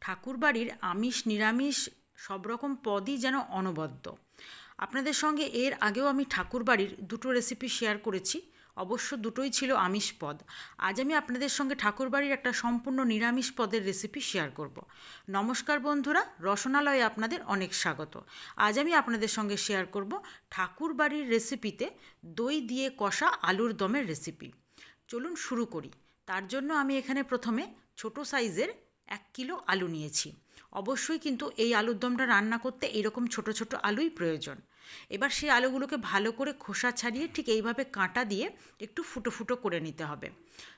ঠাকুরবাড়ির আমিষ, নিরামিষ সব রকম পদই যেন অনবদ্য। আপনাদের সঙ্গে এর আগেও আমি ঠাকুরবাড়ির দুটো রেসিপি শেয়ার করেছি। অবশ্য দুটোই ছিল আমিষ পদ। আজ আমি আপনাদের সঙ্গে ঠাকুরবাড়ির একটা সম্পূর্ণ নিরামিষ পদের রেসিপি শেয়ার করব। নমস্কার বন্ধুরা, রসনালয়ে আপনাদের অনেক স্বাগত। আজ আমি আপনাদের সঙ্গে শেয়ার করব ঠাকুরবাড়ির রেসিপিতে দই দিয়ে কষা আলুর দমের রেসিপি চলুন শুরু করি। তার জন্য আমি এখানে প্রথমে ছোট সাইজের এক কিলো আলু নিয়েছি। অবশ্যই কিন্তু এই আলুর দমটা রান্না করতে এরকম ছোট ছোট আলুই প্রয়োজন। এবার সেই আলুগুলোকে ভালো করে খোসা ছাড়িয়ে ঠিক এইভাবে কাঁটা দিয়ে একটু ফুটো ফুটো করে নিতে হবে।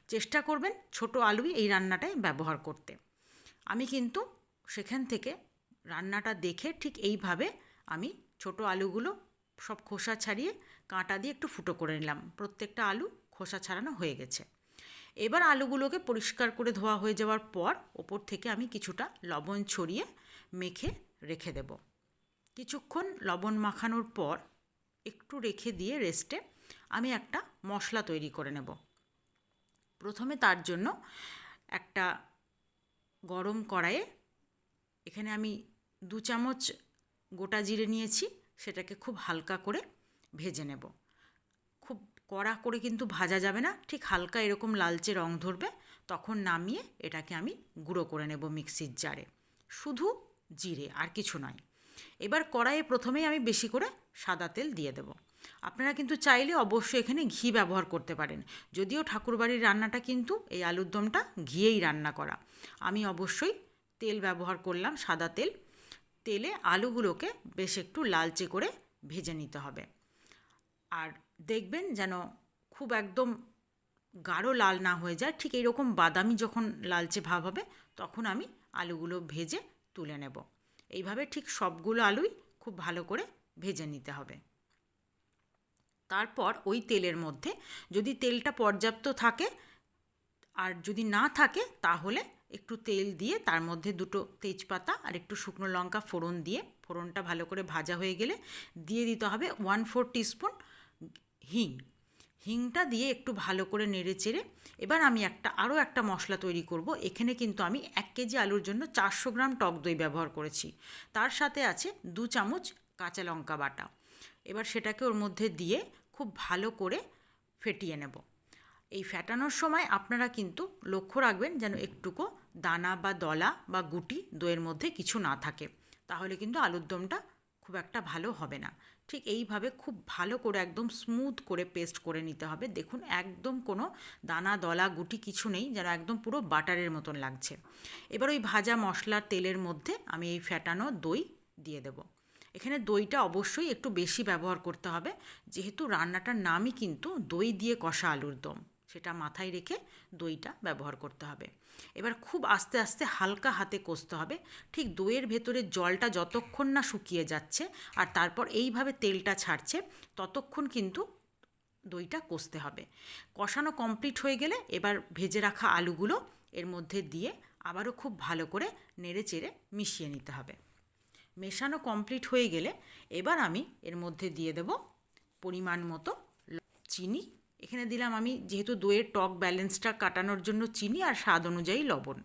চেষ্টা করবেন ছোট আলুই এই রান্নাটায় ব্যবহার করতে। আমি কিন্তু সেখান থেকে রান্নাটা দেখে ঠিক এইভাবে আমি ছোট আলুগুলো সব খোসা ছাড়িয়ে কাঁটা দিয়ে একটু ফুটো করে নিলাম। প্রত্যেকটা আলু খোসা ছাড়ানো হয়ে গেছে। এবার আলুগুলোকে পরিষ্কার করে ধোয়া হয়ে যাওয়ার পর ওপর থেকে আমি কিছুটা লবণ ছড়িয়ে মেখে রেখে দেব। কিছুক্ষণ লবণ মাখানোর পর একটু রেখে দিয়ে রেস্টে আমি একটা মশলা তৈরি করে নেব। প্রথমে তার জন্য একটা গরম কড়াইয়ে এখানে আমি দু চামচ গোটা জিরে নিয়েছি, সেটাকে খুব হালকা করে ভেজে নেব। কড়া করে কিন্তু ভাজা যাবে না, ঠিক হালকা এরকম লালচে রং ধরবে, তখন নামিয়ে এটাকে আমি গুঁড়ো করে নেব মিক্সির জারে। শুধু জিরে, আর কিছু নয়। এবার কড়াইয়ে প্রথমেই আমি বেশি করে সাদা তেল দিয়ে দেব। আপনারা কিন্তু চাইলে অবশ্যই এখানে ঘি ব্যবহার করতে পারেন। যদিও ঠাকুরবাড়ির রান্নাটা কিন্তু এই আলুর দমটা ঘিয়েই রান্না করা। আমি অবশ্যই তেল ব্যবহার করলাম সাদা তেল। তেলে আলুগুলোকে বেশ একটু লালচে করে ভেজে নিতে হবে। আর দেখবেন যেন খুব একদম গাঢ় লাল না হয়ে যায়। ঠিক এইরকম বাদামি যখন লালচে ভাব হবে, তখন আমি আলুগুলো ভেজে তুলে নেব। এইভাবে ঠিক সবগুলো আলুই খুব ভালো করে ভেজে নিতে হবে। তারপর ওই তেলের মধ্যে যদি তেলটা পর্যাপ্ত থাকে আর যদি না থাকে, তাহলে একটু তেল দিয়ে তার মধ্যে দুটো তেজপাতা আর একটু শুকনো লঙ্কা ফোড়ন দিয়ে, ফোড়নটা ভালো করে ভাজা হয়ে গেলে দিয়ে দিতে হবে ওয়ান ফোর টিস্পুন হিং। হিংটা দিয়ে একটু ভালো করে নেড়ে চেড়ে এবার আমি একটা, আরও একটা মশলা তৈরি করব। এখানে কিন্তু আমি এক কেজি আলুর জন্য চারশো গ্রাম টক দই ব্যবহার করেছি। তার সাথে আছে দু চামচ কাঁচা লঙ্কা বাটা। এবার সেটাকে ওর মধ্যে দিয়ে খুব ভালো করে ফেটিয়ে নেব। এই ফেটানোর সময় আপনারা কিন্তু লক্ষ্য রাখবেন যেন একটুকু দানা বা দলা বা গুটি দইয়ের মধ্যে কিছু না থাকে। তাহলে কিন্তু আলুর দমটা খুব একটা ভালো হবে না। ঠিক এইভাবে খুব ভালো করে একদম স্মুথ করে পেস্ট করে নিতে হবে। দেখুন, একদম কোনো দানা, দলা, গুটি কিছু নেই, যেন একদম পুরো বাটারের মতন লাগছে। এবার ওই ভাজা মশলার তেলের মধ্যে আমি এই ফ্যাটানো দই দিয়ে দেব। এখানে দইটা অবশ্যই একটু বেশি ব্যবহার করতে হবে। যেহেতু রান্নাটার নামই কিন্তু দই দিয়ে কষা আলুর দম। সেটা মাথায় রেখে দইটা ব্যবহার করতে হবে। এবার খুব আস্তে আস্তে হালকা হাতে কষতে হবে। ঠিক দইয়ের ভেতরে জলটা যতক্ষণ না শুকিয়ে যাচ্ছে আর তারপর এইভাবে তেলটা ছাড়ছে, ততক্ষণ কিন্তু দইটা কষতে হবে। কষানো কমপ্লিট হয়ে গেলে এবার ভেজে রাখা আলুগুলো এর মধ্যে দিয়ে আবারও খুব ভালো করে নেড়ে চেড়ে মিশিয়ে নিতে হবে। মেশানো কমপ্লিট হয়ে গেলে এবার আমি এর মধ্যে দিয়ে দেব পরিমাণ মতো চিনি এখানে দিলাম আমি যেহেতু দইয়ের টক ব্যালেন্সটা কাটানোর জন্য চিনি আর স্বাদ অনুযায়ী লবণ।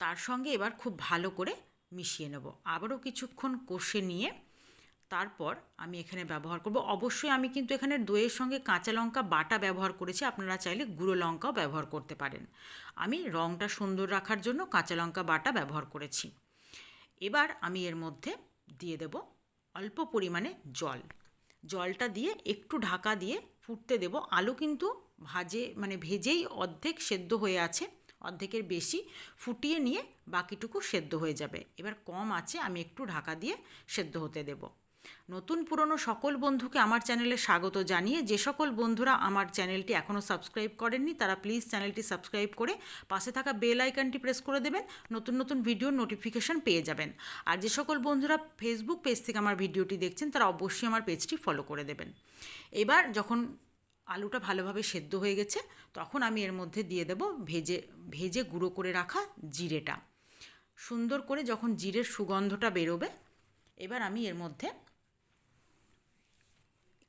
তার সঙ্গে এবার খুব ভালো করে মিশিয়ে নেব। আবারও কিছুক্ষণ কষে নিয়ে তারপর আমি এখানে ব্যবহার করব। অবশ্যই আমি কিন্তু এখানে দইয়ের সঙ্গে কাঁচা লঙ্কা বাটা ব্যবহার করেছি। আপনারা চাইলে গুঁড়ো লঙ্কাও ব্যবহার করতে পারেন। আমি রঙটা সুন্দর রাখার জন্য কাঁচা লঙ্কা বাটা ব্যবহার করেছি। এবার আমি এর মধ্যে দিয়ে দেব অল্প পরিমাণে জল। জলটা দিয়ে একটু ঢাকা দিয়ে ফুটতে দেব। আলু কিন্তু ভাজে মানে ভেজেই অর্ধেক সেদ্ধ হয়ে আছে, অর্ধেকের বেশি ফুটিয়ে নিয়ে বাকিটুকু সেদ্ধ হয়ে যাবে। এবার কম আছে, আমি একটু ঢাকা দিয়ে সেদ্ধ হতে দেব। নতুন পুরনো সকল বন্ধুকে আমার চ্যানেলে স্বাগত জানিয়ে যে সকল বন্ধুরা আমার চ্যানেলটি এখনও সাবস্ক্রাইব করেননি, তারা প্লিজ চ্যানেলটি সাবস্ক্রাইব করে পাশে থাকা বেল আইকনটি প্রেস করে দেবেন, নতুন নতুন ভিডিওর নোটিফিকেশান পেয়ে যাবেন। আর যে সকল বন্ধুরা ফেসবুক পেজ থেকে আমার ভিডিওটি দেখছেন, তারা অবশ্যই আমার পেজটি ফলো করে দেবেন। এবার যখন আলুটা ভালোভাবে সেদ্ধ হয়ে গেছে, তখন আমি এর মধ্যে দিয়ে দেব ভেজে ভেজে গুঁড়ো করে রাখা জিরেটা। সুন্দর করে যখন জিরের সুগন্ধটা বেরোবে, এবার আমি এর মধ্যে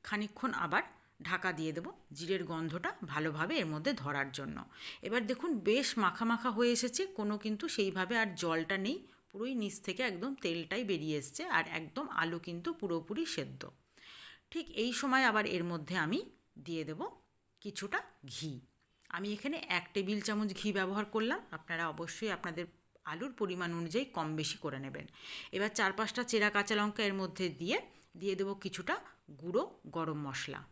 খানিক্ষণ আবার ঢাকা দিয়ে দেবো। জিরের গন্ধটা ভালোভাবে এর মধ্যে ধরার জন্য। এবার দেখুন, বেশ মাখা মাখা হয়ে এসেছে। কোনো কিন্তু সেইভাবে আর জলটা নেই। পুরোই নিচ থেকে একদম তেলটাই বেরিয়ে এসছে আর একদম আলু কিন্তু পুরোপুরি সেদ্ধ। ঠিক এই সময় আবার এর মধ্যে আমি দিয়ে দেব কিছুটা ঘি। আমি এখানে এক টেবিল চামচ ঘি ব্যবহার করলাম। আপনারা অবশ্যই আপনাদের আলুর পরিমাণ অনুযায়ী কম বেশি করে নেবেন। এবার চার পাঁচটা চেরা কাঁচা লঙ্কা এর মধ্যে দিয়ে দিয়ে দেবো কিছুটা গুঁড়ো, গরম মশলা।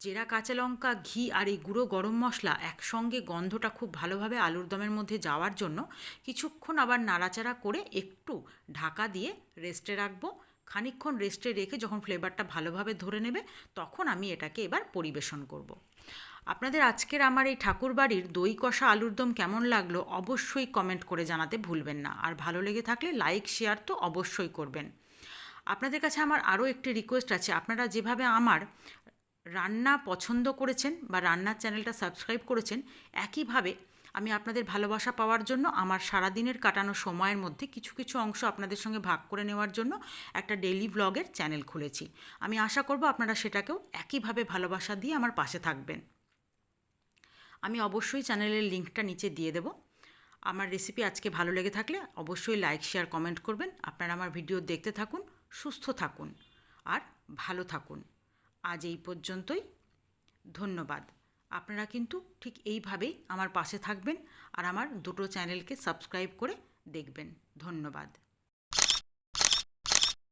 চেরা কাঁচা লঙ্কা, ঘি আর এই গুঁড়ো, গরম মশলা একসঙ্গে গন্ধটা খুব ভালোভাবে আলুর দমের মধ্যে যাওয়ার জন্য কিছুক্ষণ আবার নাড়াচাড়া করে একটু ঢাকা দিয়ে রেস্টে রাখব। খানিকক্ষণ রেস্টে রেখে যখন ফ্লেভারটা ভালোভাবে ধরে নেবে, তখন আমি এটাকে এবার পরিবেশন করব। আপনাদের আজকের আমার এই ঠাকুরবাড়ির দই কষা আলুর দম কেমন লাগল অবশ্যই কমেন্ট করে জানাতে ভুলবেন না। আর ভালো লেগে থাকলে লাইক, শেয়ার তো অবশ্যই করবেন। আপনাদের কাছে আমার আরও একটি রিকোয়েস্ট আছে। আপনারা যেভাবে আমার রান্না পছন্দ করেছেন বা রান্নার চ্যানেলটা সাবস্ক্রাইব করেছেন, একইভাবে আমি আপনাদের ভালোবাসা পাওয়ার জন্য, আমার সারাদিনের কাটানো সময়ের মধ্যে কিছু কিছু অংশ আপনাদের সঙ্গে ভাগ করে নেওয়ার জন্য একটা ডেইলি ব্লগের চ্যানেল খুলেছি। আমি আশা করব আপনারা সেটাকেও একইভাবে ভালোবাসা দিয়ে আমার পাশে থাকবেন। আমি অবশ্যই চ্যানেলের লিঙ্কটা নিচে দিয়ে দেব। আমার রেসিপি আজকে ভালো লেগে থাকলে অবশ্যই লাইক শেয়ার কমেন্ট করবেন। আপনারা আমার ভিডিও দেখতে থাকুন। সুস্থ থাকুন আর ভালো থাকুন। আজ এই পর্যন্তই। ধন্যবাদ। আপনারা কিন্তু ঠিক এইভাবেই আমার পাশে থাকবেন আর আমার দুটো চ্যানেলকে সাবস্ক্রাইব করে দেখবেন। ধন্যবাদ।